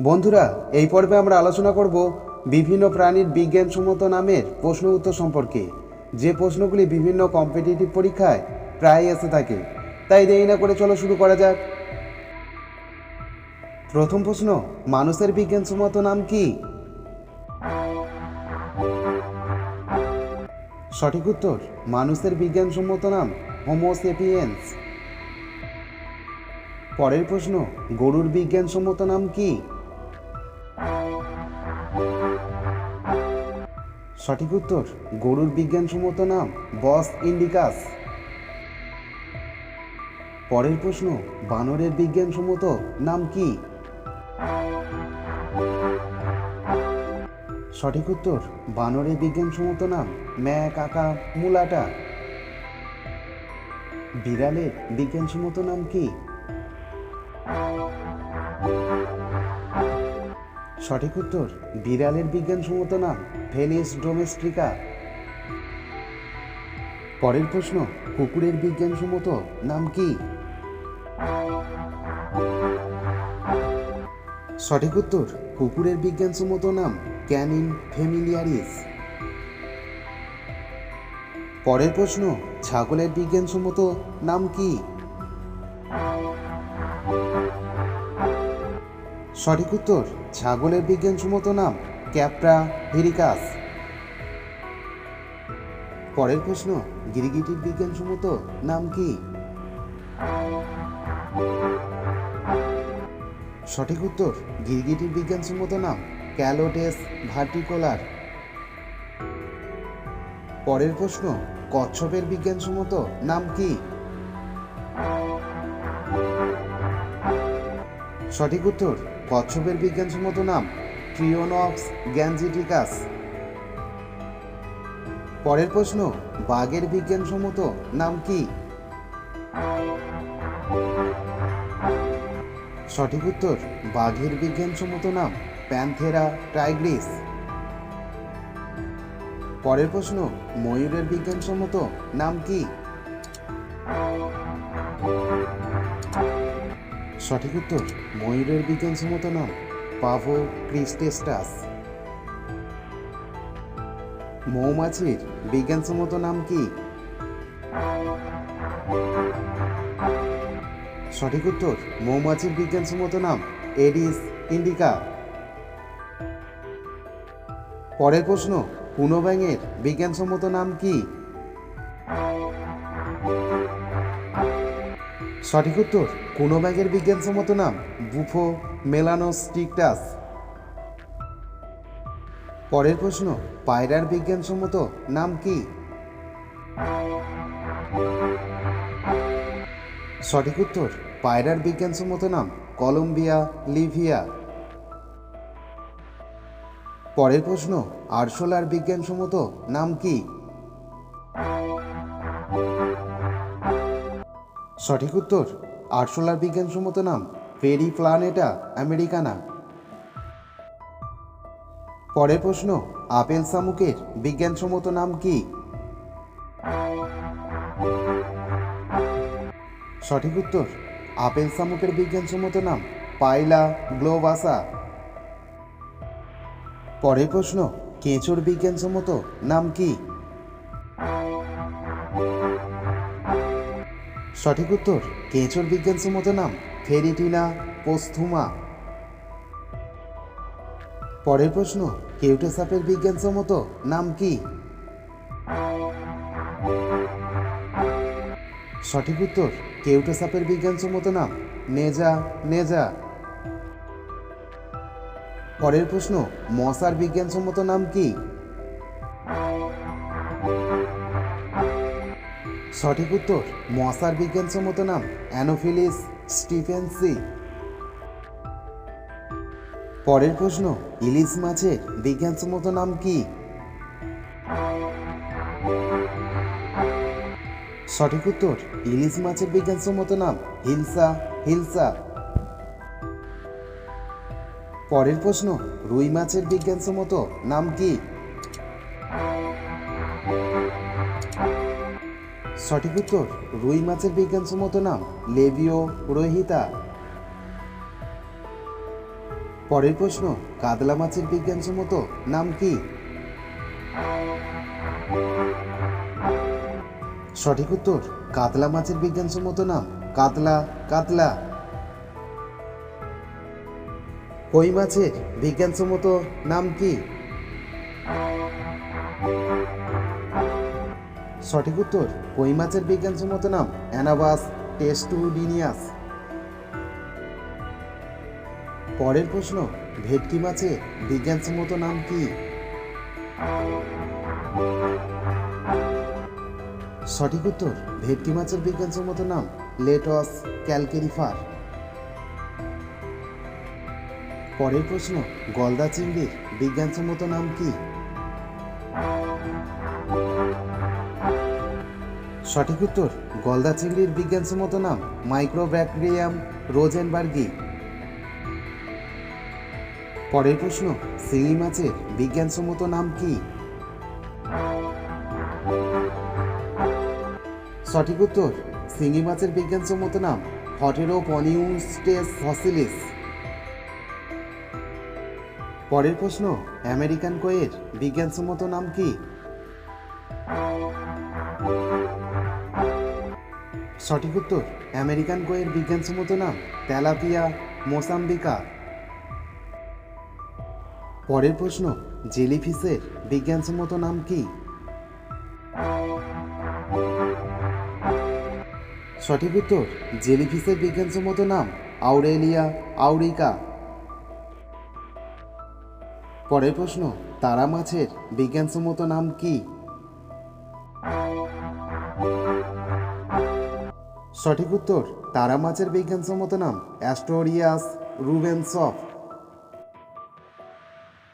বন্ধুরা, এই পর্বে আমরা আলোচনা করব বিভিন্ন প্রাণীর বিজ্ঞানসম্মত নামের প্রশ্ন উত্তর সম্পর্কে। যে প্রশ্নগুলি বিভিন্ন কম্পিটিটিভ পরীক্ষায় প্রায় এসে থাকে। তাই দেরি না করে চলো শুরু করা যাক। প্রথম প্রশ্ন, মানুষের বিজ্ঞানসম্মত নাম কি? সঠিক উত্তর, মানুষের বিজ্ঞানসম্মত নাম হোমোসেপিয়েন্স পরের প্রশ্ন, গরুর বিজ্ঞানসম্মত নাম কি? সঠিক উত্তর, গরুর বিজ্ঞানসম্মত নাম, বস ইন্ডিকাস। পরের প্রশ্ন, বানরের বিজ্ঞানসম্মত নাম কি? সঠিক উত্তর, বানরের বিজ্ঞানসম্মত নাম ম্যা কাকা মুলাটা। বিড়ালের বিজ্ঞানসম্মত নাম কি? সঠিক উত্তর, বিড়ালের বিজ্ঞানসম্মত নাম ফেলিস ডোমেস্ট্রিকা পরের প্রশ্ন, কুকুরের বিজ্ঞানসম্মত নাম কি? সঠিক উত্তর, কুকুরের বিজ্ঞানসম্মত নাম ক্যানিন ফেমিলিয়ারিস পরের প্রশ্ন, ছাগলের বিজ্ঞানসম্মত নাম কি? সঠিক উত্তর, ছাগলের বিজ্ঞানসম্মত নাম, ক্যাপ্রা ভেরিকাস। পরের প্রশ্ন, গিরগিটির বিজ্ঞানসম্মত নাম কি? সঠিক উত্তর, গিরগিটির বিজ্ঞানসম্মত নাম, ক্যালোটেস ভার্টিকোলার। পরের প্রশ্ন, কচ্ছপের বিজ্ঞানসম্মত নাম কি? সঠিক উত্তর, কচ্ছপের বিজ্ঞানসম্মত নাম ট্রিওনক্স গ্যানজিটিকাস। পরের প্রশ্ন, বাঘের বিজ্ঞানসম্মত নাম কি? সঠিক উত্তর, বাঘের বিজ্ঞানসম্মত নাম প্যান্থেরা টাইগ্রিস। পরের প্রশ্ন, ময়ূরের বিজ্ঞানসম্মত নাম কি? সঠিক উত্তর, ময়ূরের বিজ্ঞানসম্মত নাম পাভো ক্রিস্টেস্টাস। মৌমাছির বিজ্ঞানসম্মত নাম কি? সঠিক উত্তর, মৌমাছির বিজ্ঞানসম্মত নাম এডিস ইন্ডিকা। পরের প্রশ্ন, পুনব্যাঙের বিজ্ঞানসম্মত নাম কি? সঠিক উত্তর, কোনো ব্যাগের বিজ্ঞানসম্মত নাম, বুফো মেলানোস্টিকটাস পরের প্রশ্ন, পায়রার বিজ্ঞানসম্মত নাম কি? সঠিক উত্তর, পায়রার বিজ্ঞানসম্মত নাম কলম্বিয়া লিভিয়া। পরের প্রশ্ন, আরশোলার বিজ্ঞানসম্মত নাম কি? সঠিক উত্তর, আরশোলার বিজ্ঞানসম্মত নাম ফেরি প্লানেটা আমেরিকানা পরের প্রশ্ন, আপেল শামুকের বিজ্ঞানসম্মত নাম কি? সঠিক উত্তর, আপেল শামুকের বিজ্ঞানসম্মত নাম, পাইলা গ্লোবাসা। পরের প্রশ্ন, কেঁচোর বিজ্ঞানসম্মত নাম কি? সঠিক উত্তর, কেঁচোর বিজ্ঞানসম্মত নাম, ফেরিটিনা পোস্থুমা পরের প্রশ্ন কেউটে সাপের বিজ্ঞানসম্মত নাম কি? সঠিক উত্তর কেউটে সাপের বিজ্ঞানসম্মত নাম, নেজা নেজা। পরের প্রশ্ন, মশার বিজ্ঞানসম্মত নাম কি? সঠিক উত্তর মশার বিজ্ঞানসম্মত নাম অ্যানোফিলিস স্টিফেন্সি পরের প্রশ্ন, ইলিশ মাছের বিজ্ঞানসম্মত নাম কি? সঠিক উত্তর, ইলিশ মাছের বিজ্ঞানসম্মত নাম হিলসা হিলসা। পরের প্রশ্ন, রুই মাছের বিজ্ঞানসম্মত নাম কি? সঠিক উত্তর, রুই মাছের বিজ্ঞানসম্মত নাম লেবিও রোহিতা পরের প্রশ্ন, কাতলা মাছের বিজ্ঞানসম্মত নাম কি? সঠিক উত্তর, কাতলা মাছের বিজ্ঞানসম্মত নাম, কাতলা কাতলা। কই মাছের বিজ্ঞানসম্মত নাম কি? সঠিক উত্তর কই মাছের বিজ্ঞানসম্মত নাম অ্যানাবাস টেস্টুডিনিয়াস। পরের প্রশ্ন, ভেটকি মাছের বিজ্ঞানসম্মত নাম কি? সঠিক উত্তর, ভেটকি মাছের বিজ্ঞানসম্মত নাম লেটস ক্যালকেরিফার। পরের প্রশ্ন, গলদা চিংড়ির বিজ্ঞানসম্মত নাম কি? সঠিক উত্তর, গলদা চিংড়ির বিজ্ঞানসম্মত নাম মাইক্রোব্যাকটেরিয়াম রোজেনবার্গি পরের প্রশ্ন, শিঙি মাছের বিজ্ঞানসম্মত নাম কি? সঠিক উত্তর, শিঙি মাছের বিজ্ঞানসম্মত নাম হটেরো পনিউস্টেস ফসিলিস পরের প্রশ্ন, আমেরিকান কোয়ের বিজ্ঞানসম্মত নাম কি? সঠিক উত্তর, আমেরিকান কোয়ের বিজ্ঞানসম্মত নাম, তেলাপিয়া, মোসাম্বিকা। পরের প্রশ্ন, জেলিফিশের বিজ্ঞানসম্মত নাম কি? সঠিক উত্তর, জেলিফিশের বিজ্ঞানসম্মত নাম আউরেলিয়া আউরিকা। পরের প্রশ্ন, তারা মাছের বিজ্ঞানসম্মত নাম কি? সঠিক উত্তর তারা মাছের বিজ্ঞানসম্মত নাম অ্যাস্টোরিয়াস রুবেনসফ।